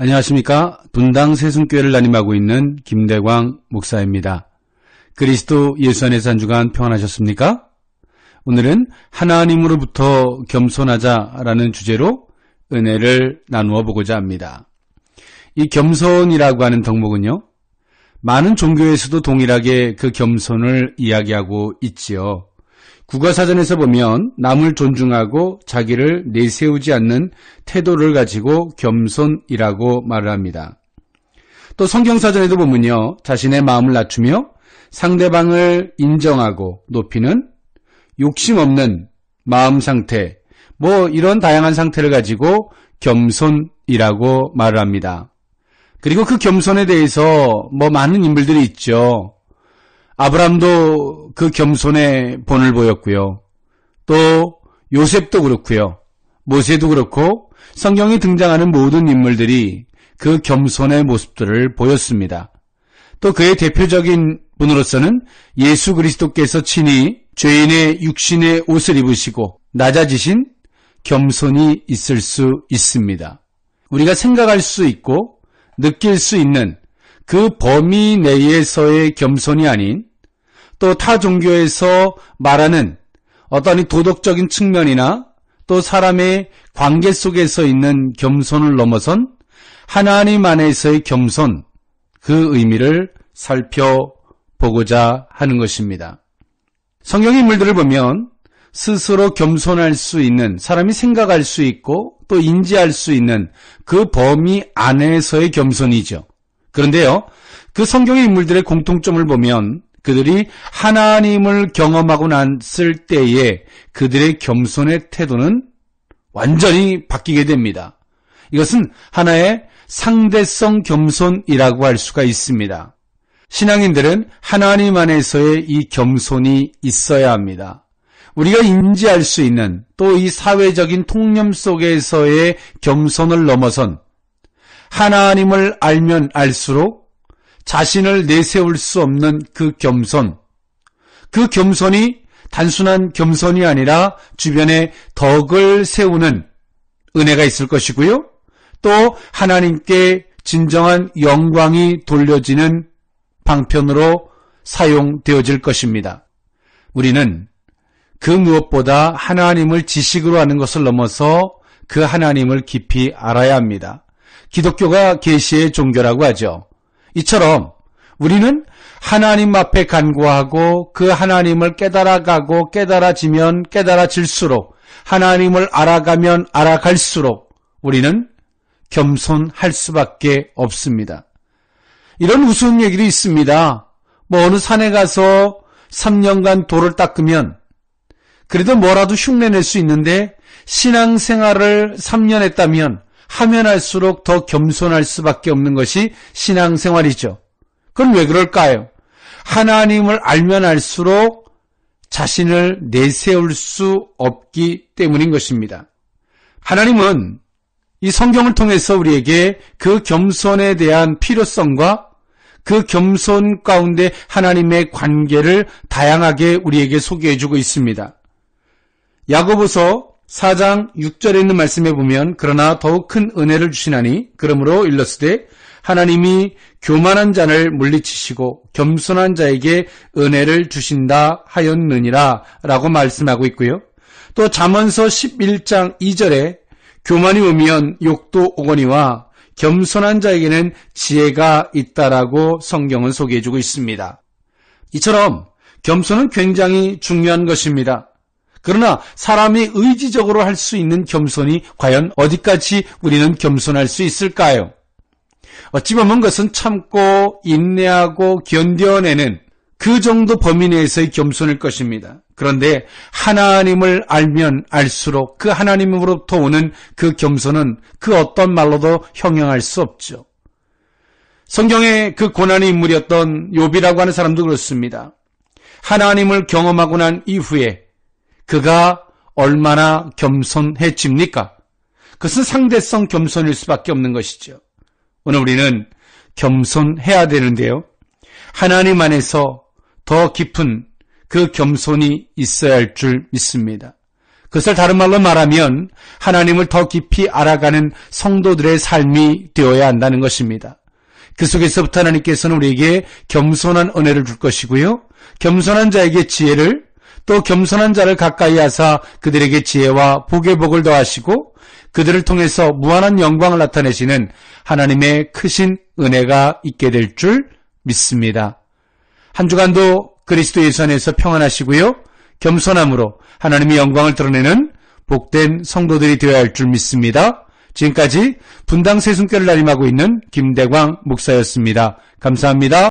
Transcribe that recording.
안녕하십니까. 분당 세순교회를 담임하고 있는 김대광 목사입니다. 그리스도 예수 안에서 한 주간 평안하셨습니까? 오늘은 하나님으로부터 겸손하자라는 주제로 은혜를 나누어 보고자 합니다. 이 겸손이라고 하는 덕목은요, 많은 종교에서도 동일하게 그 겸손을 이야기하고 있지요. 국어사전에서 보면 남을 존중하고 자기를 내세우지 않는 태도를 가지고 겸손이라고 말을 합니다. 또 성경사전에도 보면요. 자신의 마음을 낮추며 상대방을 인정하고 높이는 욕심 없는 마음 상태, 뭐 이런 다양한 상태를 가지고 겸손이라고 말을 합니다. 그리고 그 겸손에 대해서 뭐 많은 인물들이 있죠. 아브람도 그 겸손의 본을 보였고요. 또 요셉도 그렇고요. 모세도 그렇고 성경에 등장하는 모든 인물들이 그 겸손의 모습들을 보였습니다. 또 그의 대표적인 분으로서는 예수 그리스도께서 친히 죄인의 육신의 옷을 입으시고 낮아지신 겸손이 있을 수 있습니다. 우리가 생각할 수 있고 느낄 수 있는 그 범위 내에서의 겸손이 아닌 또 타 종교에서 말하는 어떤 도덕적인 측면이나 또 사람의 관계 속에서 있는 겸손을 넘어선 하나님 안에서의 겸손, 그 의미를 살펴보고자 하는 것입니다. 성경 인물들을 보면 스스로 겸손할 수 있는 사람이 생각할 수 있고 또 인지할 수 있는 그 범위 안에서의 겸손이죠. 그런데요, 그 성경의 인물들의 공통점을 보면 그들이 하나님을 경험하고 났을 때에 그들의 겸손의 태도는 완전히 바뀌게 됩니다. 이것은 하나의 상대성 겸손이라고 할 수가 있습니다. 신앙인들은 하나님 안에서의 이 겸손이 있어야 합니다. 우리가 인지할 수 있는 또 이 사회적인 통념 속에서의 겸손을 넘어선 하나님을 알면 알수록 자신을 내세울 수 없는 그 겸손, 그 겸손이 단순한 겸손이 아니라 주변에 덕을 세우는 은혜가 있을 것이고요. 또 하나님께 진정한 영광이 돌려지는 방편으로 사용되어질 것입니다. 우리는 그 무엇보다 하나님을 지식으로 하는 것을 넘어서 그 하나님을 깊이 알아야 합니다. 기독교가 계시의 종교라고 하죠. 이처럼 우리는 하나님 앞에 간구하고 그 하나님을 깨달아가고 깨달아지면 깨달아질수록 하나님을 알아가면 알아갈수록 우리는 겸손할 수밖에 없습니다. 이런 우스운 얘기도 있습니다. 뭐 어느 산에 가서 3년간 돌을 닦으면 그래도 뭐라도 흉내낼 수 있는데 신앙생활을 3년 했다면 하면 할수록 더 겸손할 수밖에 없는 것이 신앙생활이죠. 그건 왜 그럴까요? 하나님을 알면 알수록 자신을 내세울 수 없기 때문인 것입니다. 하나님은 이 성경을 통해서 우리에게 그 겸손에 대한 필요성과 그 겸손 가운데 하나님의 관계를 다양하게 우리에게 소개해 주고 있습니다. 야고보서 4장 6절에 있는 말씀에 보면 그러나 더욱 큰 은혜를 주시나니 그러므로 일렀으되 하나님이 교만한 자를 물리치시고 겸손한 자에게 은혜를 주신다 하였느니라 라고 말씀하고 있고요. 또 잠언서 11장 2절에 교만이 오면 욕도 오거니와 겸손한 자에게는 지혜가 있다라고 성경은 소개해 주고 있습니다. 이처럼 겸손은 굉장히 중요한 것입니다. 그러나 사람이 의지적으로 할 수 있는 겸손이 과연 어디까지 우리는 겸손할 수 있을까요? 어찌 보면 그것은 참고 인내하고 견뎌내는 그 정도 범위 내에서의 겸손일 것입니다. 그런데 하나님을 알면 알수록 그 하나님으로부터 오는 그 겸손은 그 어떤 말로도 형용할 수 없죠. 성경의 그 고난의 인물이었던 요비라고 하는 사람도 그렇습니다. 하나님을 경험하고 난 이후에 그가 얼마나 겸손해집니까? 그것은 상대성 겸손일 수밖에 없는 것이죠. 오늘 우리는 겸손해야 되는데요. 하나님 안에서 더 깊은 그 겸손이 있어야 할 줄 믿습니다. 그것을 다른 말로 말하면 하나님을 더 깊이 알아가는 성도들의 삶이 되어야 한다는 것입니다. 그 속에서부터 하나님께서는 우리에게 겸손한 은혜를 줄 것이고요. 겸손한 자에게 지혜를 또 겸손한 자를 가까이 하사 그들에게 지혜와 복의 복을 더하시고 그들을 통해서 무한한 영광을 나타내시는 하나님의 크신 은혜가 있게 될 줄 믿습니다. 한 주간도 그리스도 예수 안에서 평안하시고요. 겸손함으로 하나님의 영광을 드러내는 복된 성도들이 되어야 할 줄 믿습니다. 지금까지 분당 세순교를 날림하고 있는 김대광 목사였습니다. 감사합니다.